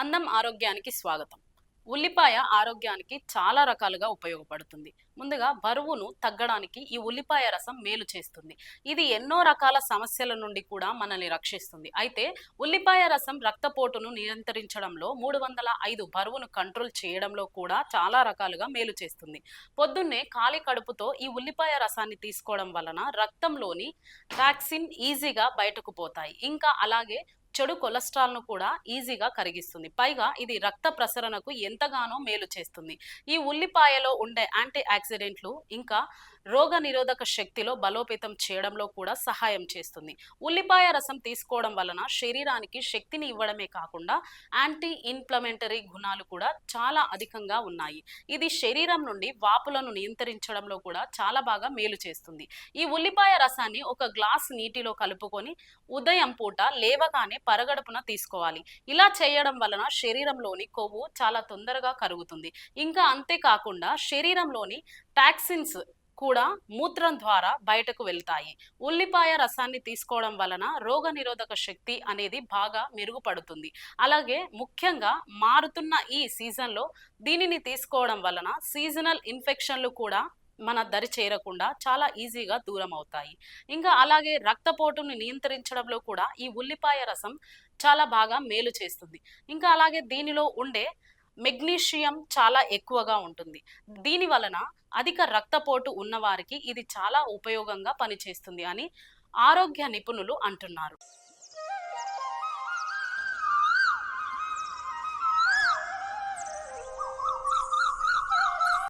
అందం ఆరోగ్యానికి స్వాగతం. ఉల్లిపాయ ఆరోగ్యానికి చాలా రకాలుగా ఉపయోగపడుతుంది. ముందుగా బరువును తగ్గడానికి ఈ ఉల్లిపాయ రసం మేలు చేస్తుంది. ఇది ఎన్నో రకాల సమస్యల నుండి కూడా మనల్ని రక్షిస్తుంది. అయితే ఉల్లిపాయ రసం రక్తపోటును నియంత్రించడంలో మూడు వందల ఐదు బరువును కంట్రోల్ చేయడంలో కూడా చాలా రకాలుగా మేలు చేస్తుంది. పొద్దున్నే ఖాళీ కడుపుతో ఈ ఉల్లిపాయ రసాన్ని తీసుకోవడం వలన రక్తంలోని టాక్సిన్ ఈజీగా బయటకు పోతాయి. ఇంకా అలాగే చెడు కొలెస్ట్రాల్ను కూడా ఈజీగా కరిగిస్తుంది. పైగా ఇది రక్త ప్రసరణకు ఎంతగానో మేలు చేస్తుంది. ఈ ఉల్లిపాయలో ఉండే యాంటీ ఆక్సిడెంట్లు ఇంకా రోగ నిరోధక శక్తిలో బలోపేతం చేయడంలో కూడా సహాయం చేస్తుంది. ఉల్లిపాయ రసం తీసుకోవడం వలన శరీరానికి శక్తిని ఇవ్వడమే కాకుండా యాంటీ ఇన్ఫ్లమెంటరీ గుణాలు కూడా చాలా అధికంగా ఉన్నాయి. ఇది శరీరం నుండి వాపులను నియంత్రించడంలో కూడా చాలా బాగా మేలు చేస్తుంది. ఈ ఉల్లిపాయ రసాన్ని ఒక గ్లాస్ నీటిలో కలుపుకొని ఉదయం పూట లేవగానే పరగడుపున తీసుకోవాలి. ఇలా చేయడం వలన శరీరంలోని కొవ్వు చాలా తొందరగా కరుగుతుంది. ఇంకా అంతేకాకుండా శరీరంలోని టాక్సిన్స్ కూడా మూత్రం ద్వారా బయటకు వెళ్తాయి. ఉల్లిపాయ రసాన్ని తీసుకోవడం వలన రోగ నిరోధక శక్తి అనేది బాగా మెరుగుపడుతుంది. అలాగే ముఖ్యంగా మారుతున్న ఈ సీజన్లో దీనిని తీసుకోవడం వలన సీజనల్ ఇన్ఫెక్షన్లు కూడా మన దరి చేరకుండా చాలా ఈజీగా దూరం అవుతాయి. ఇంకా అలాగే రక్తపోటును నియంత్రించడంలో కూడా ఈ ఉల్లిపాయ రసం చాలా బాగా మేలు చేస్తుంది. ఇంకా అలాగే దీనిలో ఉండే మెగ్నీషియం చాలా ఎక్కువగా ఉంటుంది. దీని వలన అధిక రక్తపోటు ఉన్నవారికి ఇది చాలా ఉపయోగంగా పనిచేస్తుంది అని ఆరోగ్య నిపుణులు అంటున్నారు.